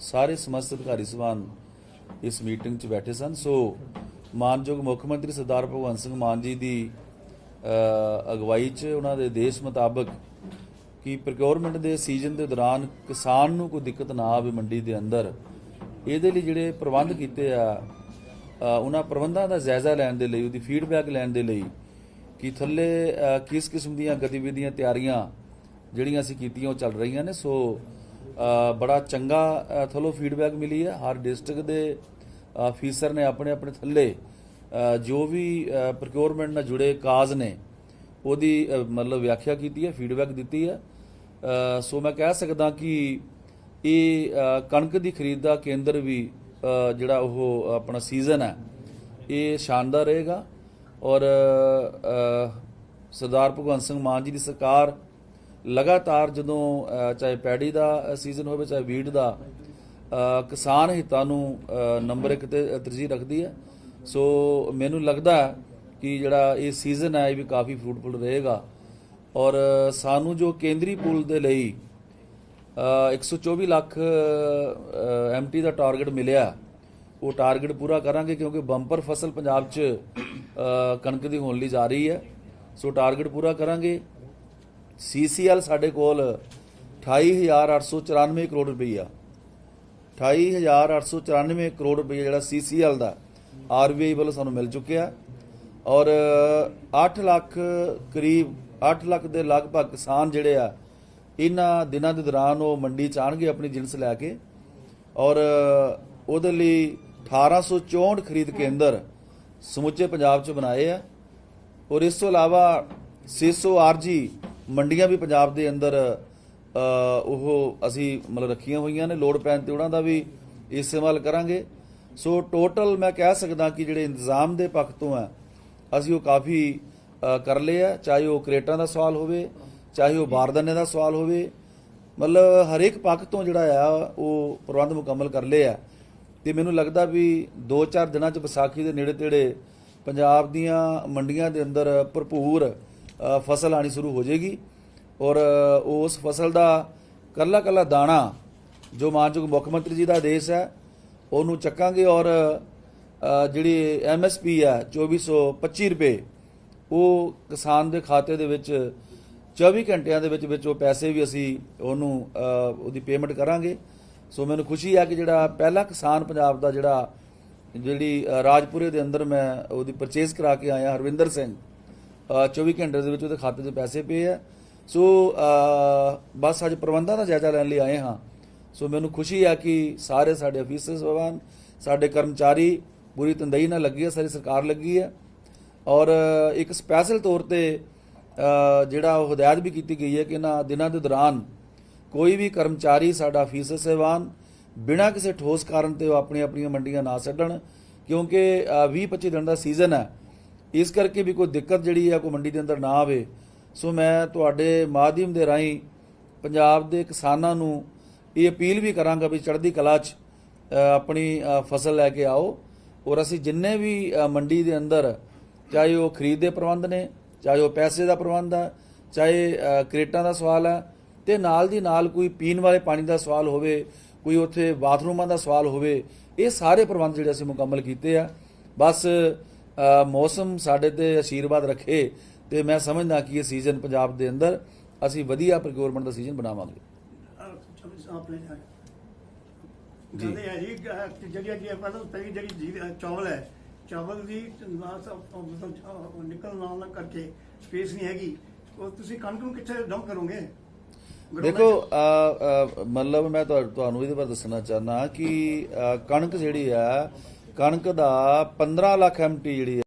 ਸਾਰੇ ਸਮਸਤ ਅਧਿਕਾਰੀ ਸਭਾਨ ਇਸ ਮੀਟਿੰਗ 'ਚ ਬੈਠੇ ਸਨ। ਸੋ ਮਾਨਯੋਗ ਮੁੱਖ ਮੰਤਰੀ ਸਰਦਾਰ ਭਗਵੰਤ ਸਿੰਘ ਮਾਨ ਜੀ ਦੀ ਅਗਵਾਈ 'ਚ ਉਹਨਾਂ ਦੇ ਦੇਸ਼ ਮੁਤਾਬਕ ਕਿ ਪ੍ਰੋਕਿਉਰਮੈਂਟ ਦੇ ਸੀਜ਼ਨ ਦੇ ਦੌਰਾਨ ਕਿਸਾਨ ਨੂੰ ਕੋਈ ਦਿੱਕਤ ਨਾ ਆਵੇ ਮੰਡੀ ਦੇ ਅੰਦਰ, ਇਹਦੇ ਲਈ ਜਿਹੜੇ ਪ੍ਰਬੰਧ ਕੀਤੇ ਆ ਉਹਨਾਂ ਪ੍ਰਬੰਧਾਂ ਦਾ ਜਾਇਜ਼ਾ ਲੈਣ ਦੇ ਲਈ, ਉਹਦੀ ਫੀਡਬੈਕ ਲੈਣ ਦੇ ਲਈ ਕਿ ਥੱਲੇ ਕਿਸ ਕਿਸਮ ਦੀਆਂ ਗਤੀਵਿਧੀਆਂ, ਤਿਆਰੀਆਂ ਜਿਹੜੀਆਂ ਅਸੀਂ ਕੀਤੀਆਂ, ਉਹ ਚੱਲ ਰਹੀਆਂ ਨੇ। ਸੋ ਬੜਾ ਚੰਗਾ ਅ, ਥੱਲੋਂ ਫੀਡਬੈਕ ਮਿਲੀ ਹੈ। ਹਰ ਡਿਸਟ੍ਰਿਕਟ ਦੇ ਅਫੀਸਰ ਨੇ ਆਪਣੇ ਆਪਣੇ ਥੱਲੇ ਜੋ ਵੀ ਪ੍ਰੋਕਿਉਰਮੈਂਟ ਨਾਲ ਜੁੜੇ ਕਾਜ਼ ਨੇ ਉਹਦੀ ਮਤਲਬ ਵਿਆਖਿਆ ਕੀਤੀ ਹੈ ਫੀਡਬੈਕ ਦਿੱਤੀ ਹੈ। ਸੋ ਮੈਂ ਕਹਿ ਸਕਦਾ ਕਿ ਇਹ ਕਣਕ ਦੀ ਖਰੀਦ ਦਾ ਕੇਂਦਰ ਵੀ ਜਿਹੜਾ ਉਹ ਆਪਣਾ ਸੀਜ਼ਨ ਹੈ ਇਹ ਸ਼ਾਨਦਾਰ ਰਹੇਗਾ। ਔਰ ਸਰਦਾਰ ਭਗਵੰਤ ਸਿੰਘ ਮਾਨ ਜੀ ਦੀ ਸਰਕਾਰ ਲਗਾਤਾਰ ਜਦੋਂ ਚਾਹੇ ਪੈੜੀ ਦਾ ਸੀਜ਼ਨ ਹੋਵੇ ਚਾਹੇ ਵੀਟ ਦਾ ਕਿਸਾਨ ਹਿੱਤਾਂ ਨੂੰ ਨੰਬਰ 1 ਤੇ ਤਰਜੀਹ ਰੱਖਦੀ ਹੈ। ਸੋ ਮੈਨੂੰ ਲੱਗਦਾ ਕਿ ਜਿਹੜਾ ਇਹ ਸੀਜ਼ਨ ਹੈ ਇਹ ਵੀ ਕਾਫੀ ਫਰੂਟਫੁਲ ਰਹੇਗਾ। ਔਰ ਸਾਨੂੰ ਜੋ ਕੇਂਦਰੀ ਪੂਲ ਦੇ ਲਈ ਅ, 124 ਲੱਖ ਐਮਟੀ ਦਾ ਟਾਰਗੇਟ ਮਿਲਿਆ ਉਹ ਟਾਰਗੇਟ ਪੂਰਾ ਕਰਾਂਗੇ ਕਿਉਂਕਿ ਬੰਪਰ ਫਸਲ ਪੰਜਾਬ 'ਚ ਕਣਕ ਦੀ ਹੋਣ ਲਈ ਜਾ ਰਹੀ ਹੈ। ਸੋ ਟਾਰਗੇਟ ਪੂਰਾ ਕਰਾਂਗੇ। ਸੀਸੀਐਲ ਸਾਡੇ ਕੋਲ 28894 ਕਰੋੜ ਰੁਪਈਆ। 28894 ਕਰੋੜ ਰੁਪਈਆ ਜਿਹੜਾ ਸੀਸੀਐਲ ਦਾ ਆਰਬੀਆਈ ਵੱਲੋਂ ਸਾਨੂੰ ਮਿਲ ਚੁੱਕਿਆ। ਔਰ 8 ਲੱਖ ਕਰੀਬ 8 ਲੱਖ ਦੇ ਲਗਭਗ ਕਿਸਾਨ ਜਿਹੜੇ ਆ, ਇਹਨਾਂ ਦਿਨਾਂ ਦੇ ਦੌਰਾਨ ਉਹ ਮੰਡੀ ਚ ਆਣਗੇ ਆਪਣੀ ਜਿੰਸ ਲੈ ਕੇ। ਔਰ ਉਹਦੇ ਲਈ 1864 ਖਰੀਦ ਕੇਂਦਰ ਸਮੁੱਚੇ ਪੰਜਾਬ ਚ ਬਣਾਏ ਆ। ਔਰ ਇਸ ਤੋਂ ਇਲਾਵਾ 600 ਆਰਜੀ ਮੰਡੀਆਂ ਵੀ ਪੰਜਾਬ ਦੇ ਅੰਦਰ ਉਹ ਅਸੀਂ ਮਤਲਬ ਰੱਖੀਆਂ ਹੋਈਆਂ ਨੇ, ਲੋੜ ਪੈਣ ਤੇ ਉਹਨਾਂ ਦਾ ਵੀ ਇਸਤੇਮਾਲ ਕਰਾਂਗੇ। ਸੋ ਟੋਟਲ ਮੈਂ ਕਹਿ ਸਕਦਾ ਕਿ ਜਿਹੜੇ ਇੰਤਜ਼ਾਮ ਦੇ ਪੱਖ ਤੋਂ ਆ ਅਸੀਂ ਉਹ ਕਾਫੀ ਕਰ ਲਏ ਆ, ਚਾਹੇ ਉਹ ਕਰੇਟਾਂ ਦਾ ਸਵਾਲ ਹੋਵੇ, ਚਾਹੇ ਉਹ ਬਾਰਦਾਨੇ ਦਾ ਸਵਾਲ ਹੋਵੇ, ਮਤਲਬ ਹਰੇਕ ਪੱਖ ਤੋਂ ਜਿਹੜਾ ਆ, ਉਹ ਪ੍ਰਬੰਧ ਮੁਕੰਮਲ ਕਰ ਲਏ ਆ। ਤੇ ਮੈਨੂੰ ਲੱਗਦਾ ਵੀ 2-4 ਦਿਨਾਂ ਚ ਵਿਸਾਖੀ ਦੇ ਨੇੜੇ ਤੇੜੇ ਪੰਜਾਬ ਦੀਆਂ ਮੰਡੀਆਂ ਦੇ ਅੰਦਰ ਭਰਪੂਰ ਫਸਲ ਆਣੀ ਸ਼ੁਰੂ ਹੋ ਜਾਏਗੀ। ਔਰ ਉਸ ਫਸਲ ਦਾ ਕੱਲਾ ਕੱਲਾ ਦਾਣਾ ਜੋ ਮਾਨਯੋਗ ਮੁੱਖ ਮੰਤਰੀ ਜੀ ਦਾ ਆਦੇਸ਼ ਹੈ ਉਹਨੂੰ ਚੱਕਾਂਗੇ ਔਰ ਅ, ਜਿਹੜੀ ਐਮਐਸਪੀ ਹੈ 2425 ਰੁਪਏ ਉਹ ਕਿਸਾਨ ਦੇ ਖਾਤੇ ਦੇ ਵਿੱਚ 24 ਘੰਟਿਆਂ ਦੇ ਵਿੱਚ ਵਿੱਚ ਉਹ ਪੈਸੇ ਵੀ ਅਸੀਂ ਉਹਨੂੰ ਉਹਦੀ ਪੇਮੈਂਟ ਕਰਾਂਗੇ। ਸੋ ਮੈਨੂੰ ਖੁਸ਼ੀ ਹੈ ਕਿ ਜਿਹੜਾ ਪਹਿਲਾ ਕਿਸਾਨ ਪੰਜਾਬ ਦਾ ਜਿਹੜਾ ਜਿਹੜੀ ਰਾਜਪੁਰੇ ਦੇ ਅੰਦਰ ਮੈਂ ਉਹਦੀ ਪਰਚੇਸ ਕਰਾ ਕੇ ਆਇਆ ਹਰਵਿੰਦਰ ਸਿੰਘ 24 ਘੰਟੇ ਦੇ ਵਿੱਚ ਉਹਦੇ ਖਾਤੇ 'ਚ ਪੈਸੇ ਪਏ ਆ। ਸੋ ਬਸ ਅੱਜ ਪ੍ਰਬੰਧਾਂ ਦਾ ਜਾਇਜ਼ਾ ਲੈਣ ਲਈ ਆਏ ਹਾਂ। ਸੋ, ਮੈਨੂੰ ਖੁਸ਼ੀ ਹੈ ਕਿ ਸਾਰੇ ਸਾਡੇ ਅਫੀਸਰ ਸਭਾਨ ਸਾਡੇ ਕਰਮਚਾਰੀ ਪੂਰੀ ਤੰਦਈ ਨਾਲ ਲੱਗੀ ਹੈ ਸਾਰੀ ਸਰਕਾਰ ਲੱਗੀ ਹੈ ਔਰ ਇੱਕ ਸਪੈਸ਼ਲ ਤੌਰ ਤੇ ਜਿਹੜਾ ਉਹ ਹਦਾਇਤ ਵੀ ਕੀਤੀ ਗਈ ਹੈ ਕਿ ਇਹਨਾਂ ਦਿਨਾਂ ਦੇ ਦੌਰਾਨ ਕੋਈ ਵੀ ਕਰਮਚਾਰੀ ਸਾਡਾ ਅਫੀਸਰ ਸਹਿਬਾਨ ਬਿਨਾਂ ਕਿਸੇ ਠੋਸ ਕਾਰਨ ਤੇ ਉਹ ਆਪਣੀ ਆਪਣੀਆਂ ਮੰਡੀਆਂ ਨਾ ਛੱਡਣ, ਕਿਉਂਕਿ 20-25 ਦਿਨ ਦਾ ਸੀਜ਼ਨ ਹੈ। ਇਸ ਕਰਕੇ ਵੀ ਕੋਈ ਦਿੱਕਤ ਜਿਹੜੀ ਆ ਕੋਈ ਮੰਡੀ ਦੇ ਅੰਦਰ ਨਾ ਆਵੇ। ਸੋ ਮੈਂ ਤੁਹਾਡੇ ਮਾਧਿਅਮ ਦੇ ਰਾਹੀਂ ਪੰਜਾਬ ਦੇ ਕਿਸਾਨਾਂ ਨੂੰ ਇਹ ਅਪੀਲ ਵੀ ਕਰਾਂਗਾ ਵੀ ਚੜ੍ਹਦੀ ਕਲਾ 'ਚ ਆਪਣੀ ਫਸਲ ਲੈ ਕੇ ਆਓ ਔਰ ਅਸੀਂ ਜਿੰਨੇ ਵੀ ਮੰਡੀ ਦੇ ਅੰਦਰ ਚਾਹੇ ਉਹ ਖਰੀਦ ਦੇ ਪ੍ਰਬੰਧ ਨੇ ਚਾਹੇ ਉਹ ਪੈਸੇ ਦਾ ਪ੍ਰਬੰਧ ਹੈ ਚਾਹੇ ਅ, ਕਰੇਟਾਂ ਦਾ ਸਵਾਲ ਹੈ ਤੇ ਨਾਲ ਦੀ ਨਾਲ ਕੋਈ ਪੀਣ ਵਾਲੇ ਪਾਣੀ ਦਾ ਸਵਾਲ ਹੋਵੇ ਕੋਈ ਉੱਥੇ ਬਾਥਰੂਮਾਂ ਦਾ ਸਵਾਲ ਹੋਵੇ ਇਹ ਸਾਰੇ ਪ੍ਰਬੰਧ ਜਿਹੜੇ ਅਸੀਂ ਮੁਕੰਮਲ ਕੀਤੇ ਆ। ਬਸ ਮੌਸਮ ਸਾਡੇ ਤੇ ਆਸ਼ੀਰਵਾਦ ਰੱਖੇ ਤੇ ਮੈਂ ਸਮਝਦਾ ਕਿ ਇਹ ਸੀਜ਼ਨ ਪੰਜਾਬ ਦੇ ਅੰਦਰ ਅਸੀਂ ਵਧੀਆ ਪ੍ਰੋਕਿਉਰਮੈਂਟ ਦਾ ਸੀਜ਼ਨ ਬਣਾਵਾਂਗੇ। ਆਪਣੇ ਜੀ। ਜੀ। ਅਹ ਜਿਹੜੀ ਪਹਿਲੀ ਜਿਹੜੀ ਚਾਵਲ ਹੈ ਚਾਵਲ ਦੀ ਨਾ ਸਭ ਮਤਲਬ ਅਹ ਨਿਕਲ ਨਾ ਨਾ ਕਰਕੇ ਸਪੇਸ ਨਹੀਂ ਹੈਗੀ। ਉਹ ਤੁਸੀਂ ਕਣਕ ਨੂੰ ਕਿੱਥੇ ਡੰਪ ਕਰੋਗੇ? ਦੇਖੋ ਮਤਲਬ ਮੈਂ ਤੁਹਾ- ਤੁਹਾਨੂੰ ਇਹਦੇ ਬਾਰੇ ਦੱਸਣਾ ਚਾਹਨਾ ਕਿ ਕਣਕ ਜਿਹੜੀ ਆ ਕਣਕ ਦਾ 15 ਲੱਖ ਐਮਟੀ ਜਿਹੜੀ